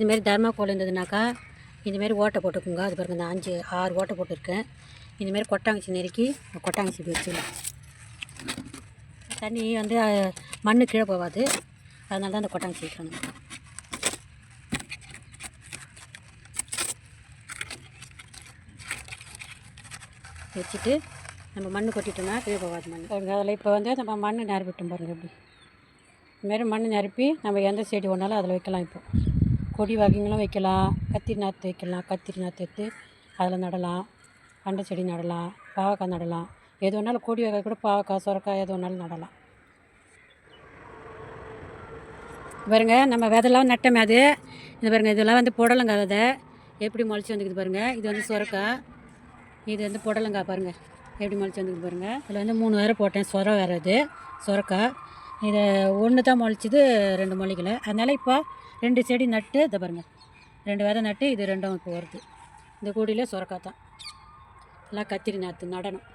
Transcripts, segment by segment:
இதுமாரி தர்மாக்கோல் இருந்ததுனாக்கா இதுமாரி ஓட்டை போட்டுக்குங்க. அது பாருங்கள் இந்த அஞ்சு ஆறு ஓட்டை போட்டிருக்கேன். இதுமாரி கொட்டாங்கச்சி நெருக்கி கொட்டாங்கச்சி வச்சுக்கலாம் தண்ணி வந்து மண்ணு கீழே போகாது. அதனால தான் அந்த கொட்டாங்கச்சி வைக்கணும். வச்சுட்டு நம்ம மண் கொட்டிட்டோம்னா கீழே போகாது மண் அதில் இப்போ வந்து நம்ம மண் நிரப்பிட்டோம் பாருங்கள் எப்படி. இதுமாரி மண் நிரப்பி நம்ம எந்த செடி ஒன்றாலும் அதில் வைக்கலாம் இப்போ. கொடி வகைங்களும் வைக்கலாம். கத்திரி நாற்று வைக்கலாம். கத்திரி நாற்று எடுத்து அதில் நடலாம். பண்டை செடி நடலாம். பாவக்காய் நடலாம். எது வேணாலும் கொடி வகை கூட பாவக்காய் சுரக்காய் எது வேணாலும் நடலாம். பாருங்க நம்ம விதெல்லாம் நட்டமே அது. இது பாருங்க இதெல்லாம் வந்து புடலங்காய் விதை. எப்படி முளைச்சி வந்துக்குது பாருங்கள் இது வந்து சுரக்காய். இது வந்து புடலங்காய் பாருங்கள் எப்படி முளைச்சி வந்துக்குது பாருங்கள் இதில் வந்து மூணு வேறு போட்டேன். சொர வேறு இது. சுரக்காய். இதை ஒன்று தான் முளைச்சிது ரெண்டு முளைக்கல. அதனால் இப்போ ரெண்டு செடி நட்டு இதை பாருங்கள் ரெண்டு விதை நட்டு இது ரெண்டும் இப்போ வருது. இந்த கூடியில் சுரக்காய் தான். எல்லாம் கத்திரி நாற்று நடணும்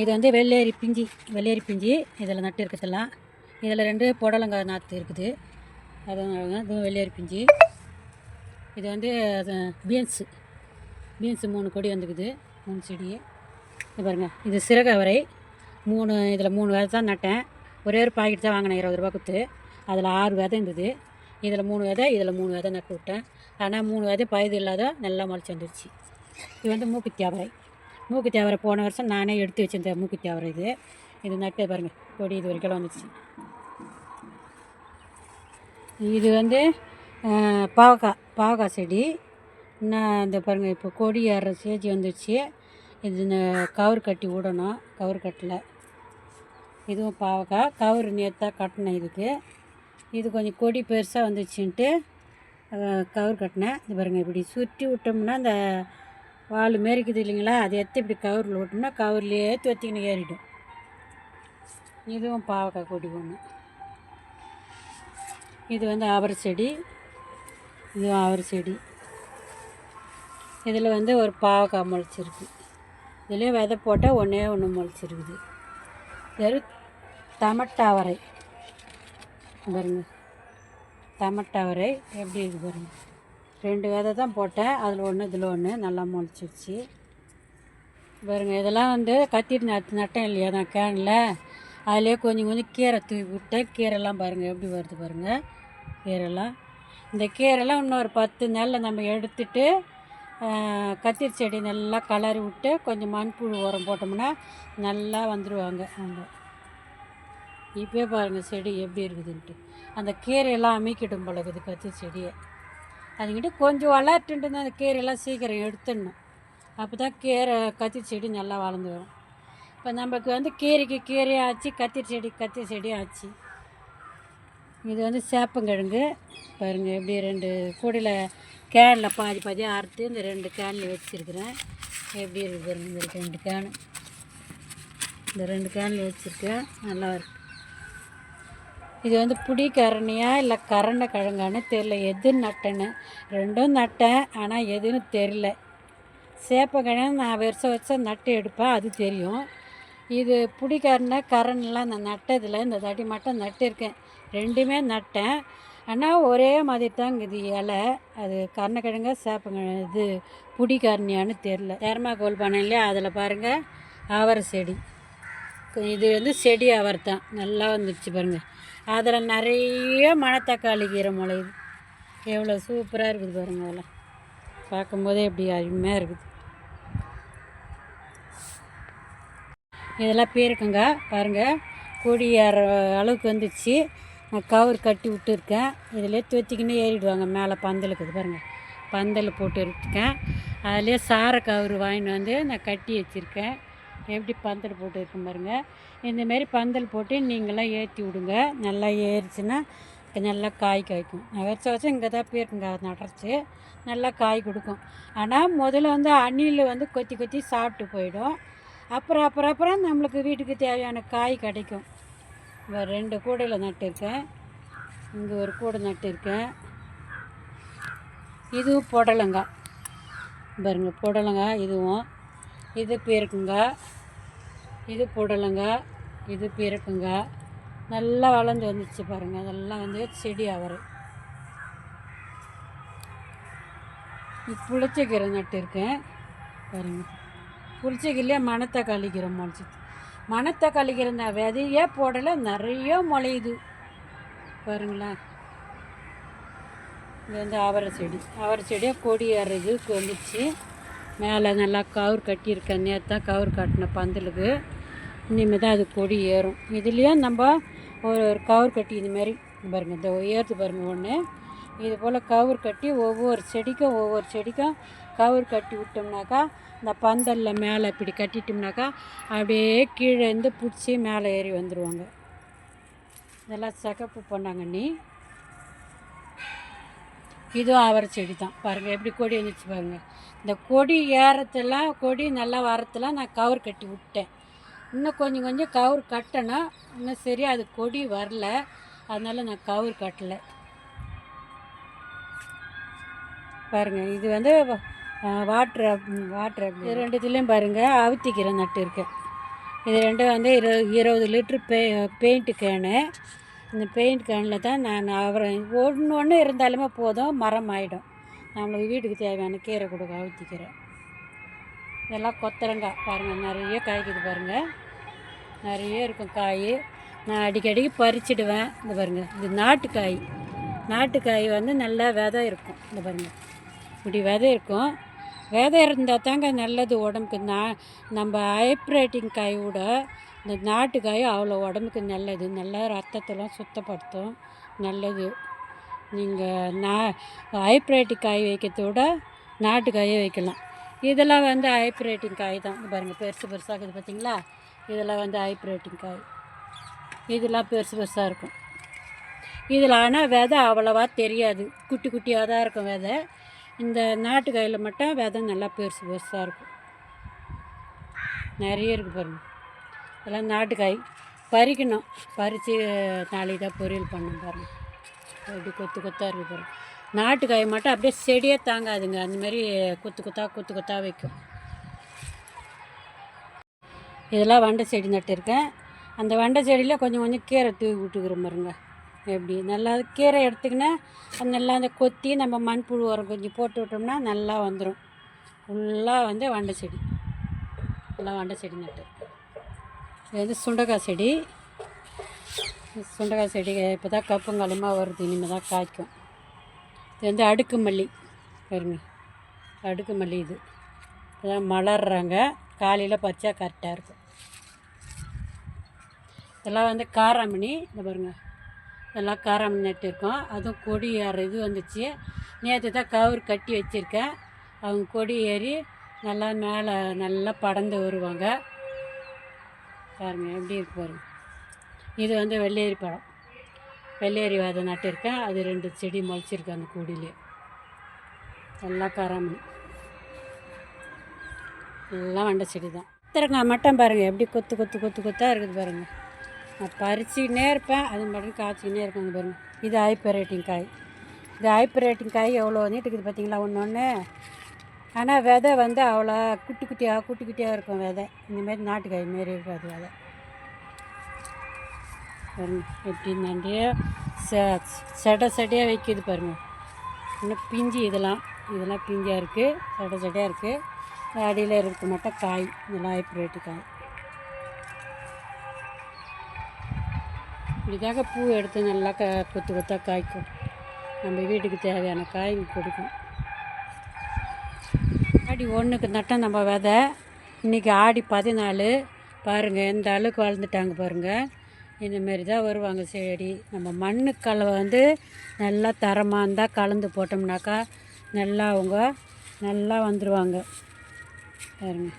இது வந்து வெள்ளேரி பிஞ்சி வெள்ளேரி பிஞ்சி இதில் நட்டு இருக்கிறதெல்லாம். இதில் ரெண்டு புடலங்காய் நாற்று இருக்குது. அதுவும் இதுவும் வெள்ளேரி பிஞ்சி. இது வந்து அது பீன்ஸு. பீன்ஸு மூணு கொடி வந்துக்குது மூணு செடி இது பாருங்கள் இது சிறகவரை. மூணு இதில் மூணு விதை தான் நட்டேன். ஒரே ஒரு பாக்கெட் தான் வாங்கினேன் இருபது ரூபா கொடுத்து. அதில் ஆறு விதை இருந்தது. இதில் மூணு விதை இதில் மூணு விதை நட்டு விட்டேன். ஆனால் மூணு விதை பயிர் இல்லாத நல்லா முளைச்சி வந்துருச்சு. இது வந்து மூக்கு தேவரை மூக்கு தேவரை போன வருஷம் நானே எடுத்து வச்சிருந்தேன் மூக்கு தேவரை இது. இது நட்டு பாருங்கள் கொடி இது ஒரு கிலோ வந்துச்சு இது வந்து பாவக்காய் பாவக்காய் செடி. நான் இந்த பாருங்கள் இப்போ கொடி ஏறுற ஸ்டேஜ் வந்துடுச்சு இது கவர் கட்டி விடணும் கவர் கட்டல. இதுவும் பாவக்காய் கவுரு நேற்று கட்டினேன் இதுக்கு. இது கொஞ்சம் கொடி பெருசாக வந்துச்சுன்ட்டு கவுரு கட்டினேன். இது பாருங்கள் இப்படி சுற்றி விட்டோம்னா அந்த வால் மேரிக்குது இல்லைங்களா? அதை எடுத்து இப்படி கவுரில் விட்டோம்னா கவுர்லேயே தொத்திக்கின்னு ஏறிடும். இதுவும் பாவக்காய் கொடி ஒன்று இது வந்து அவரை செடி. இதுவும் அவரை செடி. இதில் வந்து ஒரு பாவக்காய் முளைச்சிருக்கு. இதுலேயே விதை போட்டால் ஒன்றே ஒன்று முளைச்சிருக்குது. வெறும் தமட்டாவரை. பாருங்க. தமட்டாவரை எப்படி இருக்குது பாருங்க. ரெண்டு விதை தான் போட்டேன். அதில் ஒன்று இதில் ஒன்று நல்லா முளைச்சிருச்சு. பாருங்க இதெல்லாம் வந்து கத்திட்டு நட்டு நட்டேன் இல்லையா நான் கேனில். அதிலே கொஞ்சம் கொஞ்சம் கீரை தூவி விட்டேன். கீரைலாம் பாருங்கள் எப்படி வருது பாருங்கள் கீரைலாம். இந்த கீரைலாம் இன்னொரு பத்து நாளில் நம்ம எடுத்துட்டு கத்திரி செடி நல்லா கலரி விட்டு கொஞ்சம் மண்புழு உரம் போட்டோம்னா நல்லா வந்துடுவாங்க அவங்க இப்போயே பாருங்கள் செடி எப்படி இருக்குதுன்ட்டு. அந்த கீரையெல்லாம் அமைக்கிடும் போல இருக்குது கத்திரி செடியை. அதுக்கிட்ட கொஞ்சம் வளர்ட்டுட்டு அந்த கீரையெல்லாம் சீக்கிரம் எடுத்துடணும். அப்போ தான் கீரை கத்திரி செடி நல்லா வளர்ந்து வரும். இப்போ நமக்கு வந்து கீரைக்கு கீரையும் ஆச்சு கத்திரி செடி கத்திரி செடியும் ஆச்சு. இது வந்து சேப்பங்கிழங்கு. பாருங்கள் எப்படி ரெண்டு கூடையில் கேனில் பாதி பாதியாக அறுத்து இந்த ரெண்டு கேனில் வச்சுருக்கிறேன். எப்படி இருக்குது இந்த ரெண்டு கேனு. இந்த ரெண்டு கேனில் வச்சுருக்கேன். நல்லா இருக்கு. இது வந்து புடி கரணியா இல்லை கரண்டை கிழங்கான்னு தெரில எது நட்டேன்னு? ரெண்டும் நட்டேன். ஆனால் எதுன்னு தெரில சேப்பக்கிழங்கு நான் வருஷம் வருஷம் நட்டு எடுப்பேன் அது தெரியும். இது புடிக்கரணை கரண்லாம் நான் நட்டதில் இந்த தடி மட்டும் நட்டிருக்கேன். ரெண்டுமே நட்டேன். ஆனால் ஒரே மாதிரி தான் இது இலை. அது கருணக்கிழங்க சேப்பங்கிழங்கு இது புடிக்கரணியான்னு தெரில தேர்மாக்கோல் இல்லையா? அதில் பாருங்கள் அவரை செடி. இது வந்து செடி அவர் தான் நல்லா வந்துடுச்சு பாருங்கள் அதில் நிறைய மணத்தக்காளி கீரை முளையுது. எவ்வளோ சூப்பராக இருக்குது பாருங்கள் அதெல்லாம் பார்க்கும்போதே எப்படி அருமையாக இருக்குது. இதெல்லாம் பீருக்குங்க. பாருங்கள் கொடி ஏற அளவுக்கு வந்துடுச்சு நான் கவர் கட்டி விட்டுருக்கேன். இதிலே தொத்திக்கின்னு ஏறிடுவாங்க. மேலே பந்தல் இருக்குது பாருங்கள் பந்தல் போட்டு இருக்கேன் அதிலே சார கவர் வாங்கிட்டு வந்து நான் கட்டி வச்சுருக்கேன். எப்படி பந்தல் போட்டு இருக்கேன் பாருங்கள் இந்தமாரி பந்தல் போட்டு நீங்களாம் ஏற்றி விடுங்க. நல்லா ஏறிச்சுன்னா நல்லா காய் காய்க்கும். நான் வருஷம் வருஷம் இங்கே தான் போயிருக்குங்க நடச்சு நல்லா காய் கொடுக்கும். ஆனால் முதல்ல வந்து அணில் வந்து கொத்தி கொத்தி சாப்பிட்டு போயிடும். அப்புறம் அப்புறம் அப்புறம் நம்மளுக்கு வீட்டுக்கு தேவையான காய் கிடைக்கும். இப்போ ரெண்டு கூடையில் நட்டிருக்கேன். இங்கே ஒரு கூடை நட்டிருக்கேன். இதுவும் புடலங்காய். பாருங்கள் புடலங்காய் இதுவும். இது பேருக்குங்க இது புடலங்காய் இது பிறப்புங்க நல்லா வளர்ந்து வந்துச்சு பாருங்கள் அதெல்லாம் வந்து செடி அவரை. புளிச்சக்கீரை நட்டு பாருங்கள் புளிச்சக்கீரையே மணத்தக்காளி கீரை முளைச்சிது மணத்தக்காளி கீரை நான் விதையே போடலை. நிறைய முளையுது. பாருங்களேன். இது வந்து அவரை செடி. அவரை செடியை கொடி ஏறுறது வந்துச்சு. மேலே நல்லா கவுர் கட்டியிருக்கேன். நேற்று தான் கவுர் கட்டின பந்தலுக்கு. இனிமேல் தான் அது கொடி ஏறும். இதுலேயும் நம்ம ஒரு ஒரு கவர் கட்டி இந்த மாதிரி பாருங்கள் இந்த ஏறுது பாருங்கள் ஒன்று இது போல் கவர் கட்டி ஒவ்வொரு செடிக்கும் ஒவ்வொரு செடிக்கும் கவர் கட்டி விட்டோம்னாக்கா இந்த பந்தலில் மேலே இப்படி கட்டிட்டோம்னாக்கா அப்படியே கீழே இருந்து பிடிச்சி மேலே ஏறி வந்துடுவாங்க இதெல்லாம் சிகப்பு பண்ணாங்க நீ இதுவும் அவரை செடி தான் பாருங்கள் எப்படி கொடி வந்துச்சு பாருங்கள் இந்த கொடி ஏறத்தெல்லாம் கொடி நல்லா வரத்தெல்லாம் நான் கவர் கட்டி விட்டேன். இன்னும் கொஞ்சம் கொஞ்சம் கவர் கட்டணும் இன்னும் சரியாக அது கொடி வரல. அதனால் நான் கவர் கட்டலை. பாருங்கள் இது வந்து வாட்ரு வாட்ரு இது ரெண்டுத்துலேயும் பாருங்கள் அவுத்திக்கீரை நட்டு இருக்கேன் இது ரெண்டும் வந்து இரு இருபது லிட்ரு பெ பெயிண்ட்டு கேனு. இந்த பெயிண்ட் கேனில் தான் நான் அவரை ஒன்று ஒன்று இருந்தாலுமே போதும் மரம் ஆகிடும் நம்மளுக்கு வீட்டுக்கு தேவையான கீரை கொடுக்க அவுத்திக்கிறேன் இதெல்லாம் கொத்தரங்காய் பாருங்கள் நிறைய காய்க்குது பாருங்கள் நிறைய இருக்கும் காய். நான் அடிக்கடிக்கு பறிச்சிடுவேன். இந்த பாருங்கள் இது நாட்டுக்காய். நாட்டுக்காய் வந்து நல்லா விதை இருக்கும். இந்த பாருங்கள் இப்படி விதை இருக்கும். விதை இருந்தால் தாங்க நல்லது உடம்புக்கு. நான் நம்ம ஹைப்ரேட்டிங் காய் விட இந்த நாட்டுக்காய் அவ்வளோ உடம்புக்கு நல்லது. நல்லா ரத்தத்தெல்லாம் சுத்தப்படுத்தும். நல்லது. நீங்கள் நான் ஹைப்ரேட்டிக் காய் வைக்கிறத விட நாட்டுக்காயே வைக்கலாம். இதெல்லாம் வந்து ஹைப்ரேட்டிங் காய் தான். பாருங்கள் பெருசு பெருசாக இருக்குது பார்த்தீங்களா இதெல்லாம் வந்து ஹைப்ரேட்டிங் காய். இதெல்லாம் பெருசு பெருசாக இருக்கும். இதில் ஆனால் விதை அவ்வளோவா தெரியாது. குட்டி குட்டியாக தான் இருக்கும் விதை. இந்த நாட்டு காயில் மட்டும் விதை நல்லா பெருசு பெருசாக இருக்கும். நிறைய இருக்குது பாருங்கள் இதெல்லாம் நாட்டுக்காய் பறிக்கணும். பறித்து நாளைக்கு தான் பொரியல் பண்ணணும் பாருங்கள் அப்படி கொத்து கொத்தாக இருக்குது பாருங்கள் நாட்டுக்காய் மட்டும் அப்படியே செடியே தாங்காதுங்க. அந்த மாதிரி கொத்து கொத்தா குத்து கொத்தா வைக்கும். இதெல்லாம் வண்டை செடி நட்டிருக்கேன் அந்த வண்டை செடியில் கொஞ்சம் கொஞ்சம் கீரை தூவி விட்டுக்கிற மாதிரிங்க எப்படி? நல்லா கீரை எடுத்துக்கினா அது நல்லா அந்த கொத்தி நம்ம மண்புழு உரம் கொஞ்சம் போட்டு விட்டோம்னா நல்லா வந்துடும் ஃபுல்லாக வந்து வண்டை செடி. நல்லா வண்டை செடி நட்டு. இது வந்து சுண்டக்காய் செடி. சுண்டக்காய் செடி இப்போ தான் கப்புங்காலமாக வருது. இனிமேல் தான் காய்க்கும். இது வந்து அடுக்கு மல்லி பாருங்க. அடுக்கு மல்லி இது. இதெல்லாம் மலர்றாங்க. காலையில் பச்சா கரெக்டாக இருக்கும். இதெல்லாம் வந்து காராமணி. இந்த பாருங்க. இதெல்லாம் காராமணி நட்டிருக்கோம் அதுவும் கொடி ஏற இது வந்துச்சு. நேற்று தான் கவர் கட்டி வச்சுருக்கேன். அவங்க கொடி ஏறி நல்லா மேலே நல்லா படர்ந்து வருவாங்க. பாருங்கள் எப்படி இருக்கு பாருங்க. இது வந்து வெள்ளேரி பழம். வெள்ளேரி விதை நட்டிருக்கேன். அது ரெண்டு செடி முளைச்சிருக்கு அந்த கூடியிலே எல்லாம் காராமணி. எல்லாம் வண்டை செடி தான் கத்திரங்காய் மட்டும் பாருங்கள் எப்படி கொத்து கொத்து கொத்து கொத்தாக இருக்குது பாருங்கள் நான் பறிச்சுக்கினே இருப்பேன். அது மட்டும் காய்ச்சிக்கினே இருக்கும் பாருங்கள் இது ஹைப்பரேட்டிங் காய். இது ஹைப்பரேட்டிங் காய் எவ்வளோ வந்துட்டு இருக்குது பார்த்தீங்களா? ஒன்று ஒன்று. ஆனால் விதை வந்து அவ்வளோ குட்டி குட்டியாக குட்டி குட்டியாக இருக்கும் விதை. இந்தமாரி நாட்டுக்காய் மாரி இருக்காது விதை. பாருங்கள் எப்படி நிறைய செ செடை செடையாக வைக்கிது பாருங்கள் இன்னும் பிஞ்சு இதெல்லாம் இதெல்லாம் பிஞ்சாக இருக்குது செடை செடையாக இருக்குது அடியில் இருக்க மட்டும் காய் இதெல்லாம் ஹைப்ரேட்டு காய். இப்படிதாக பூ எடுத்து நல்லா க கொத்து கொத்தாக காய்க்கும். நம்ம வீட்டுக்கு தேவையான காய் கொடுக்கும். ஆடி ஒன்றுக்கு நட்டால் நம்ம விதை இன்றைக்கி ஆடி பதினாலு. பாருங்கள் எந்த அளவுக்கு வளர்ந்துட்டாங்க பாருங்கள் இந்தமாரி தான் வருவாங்க செடி. நம்ம மண்ணு கலவை வந்து நல்லா தரமாக இருந்தால் கலந்து போட்டோம்னாக்கா நல்லா அவங்க நல்லா வந்துடுவாங்க பாருங்க.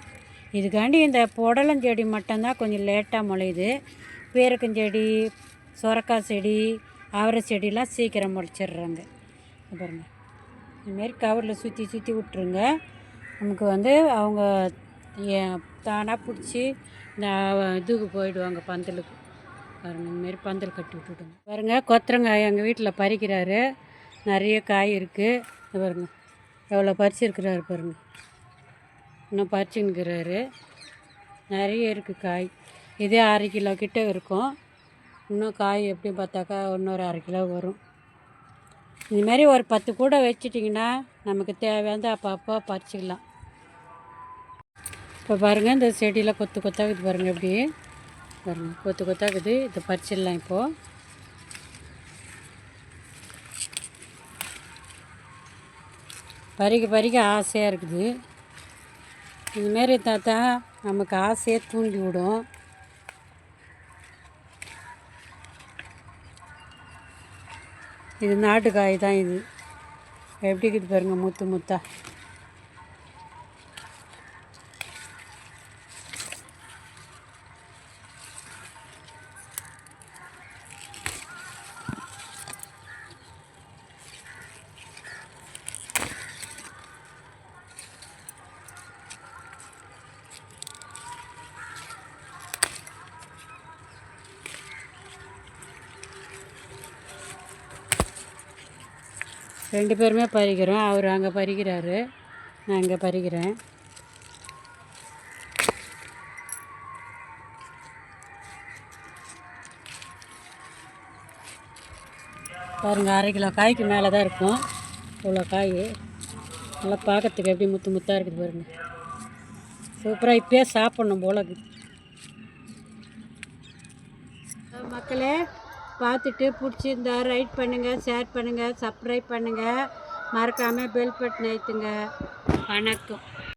இதுக்காண்டி இந்த புடலஞ்செடி மட்டும்தான் கொஞ்சம் லேட்டாக முளையுது. பேரக்கஞ்செடி சுரக்காய் செடி அவரை செடிலாம் சீக்கிரம் முளைச்சிடுறாங்க. பாருங்க. இதுமாரி கவரில் சுற்றி சுற்றி விட்ருங்க நமக்கு வந்து அவங்க ஏ- தானாக பிடிச்சி இந்த இதுக்கு போயிடுவாங்க பந்தலுக்கு. பாருங்க இந்தமாரி பந்தல் கட்டி விட்டுடுங்க பாருங்க கொத்தரங்காய் எங்கள் வீட்டில் பறிக்கிறாரு. நிறைய காய் இருக்குது பாருங்கள் பாருங்க எவ்வளோ பறிச்சிருக்கிறாரு பாருங்கள் இன்னும் பறிச்சுன்னுக்கிறாரு. நிறைய இருக்குது காய். இதே அரை கிலோ கிட்ட இருக்கும். இன்னும் காய் எப்படி பார்த்தாக்கா இன்னொரு அரை கிலோ வரும். இதுமாரி ஒரு பத்து கூடை வச்சிட்டிங்கன்னா நமக்கு தேவையானது அப்பப்போ பறிச்சிக்கலாம். இப்போ பாருங்கள் இந்த செடியில் கொத்து கொத்தாகுது பாருங்கள் எப்படி. பாருங்கள் கொத்து கொத்தாக்குது. இதை பறிச்சிடலாம் இப்போது பறிக்க பறிக்க ஆசையாக இருக்குது. இதுமாரி தாத்தா நமக்கு ஆசையை தூண்டி விடும். இது நாட்டு காய் தான் இது. எப்படி இருக்குது பாருங்கள் முத்து முத்தா. ரெண்டு பேருமே பறிக்கிறோம். அவர் அங்கே பறிக்கிறாரு. நான் இங்கே பறிக்கிறேன். பாருங்கள் அரை கிலோ காய்க்கு மேலே தான் இருக்கும். இவ்வளோ காய். நல்லா பார்க்கறதுக்கு எப்படி முத்து முத்தாக இருக்குது பாருங்கள் சூப்பராக இப்போயே சாப்பிட்ணும் போல மக்களே பார்த்துட்டு பிடிச்சிருந்தா ரைட் பண்ணுங்கள் ஷேர் பண்ணுங்கள் சப்ஸ்கிரைப் பண்ணுங்கள் மறக்காமல் பெல் பட்டன் அழுத்துங்க. வணக்கம்.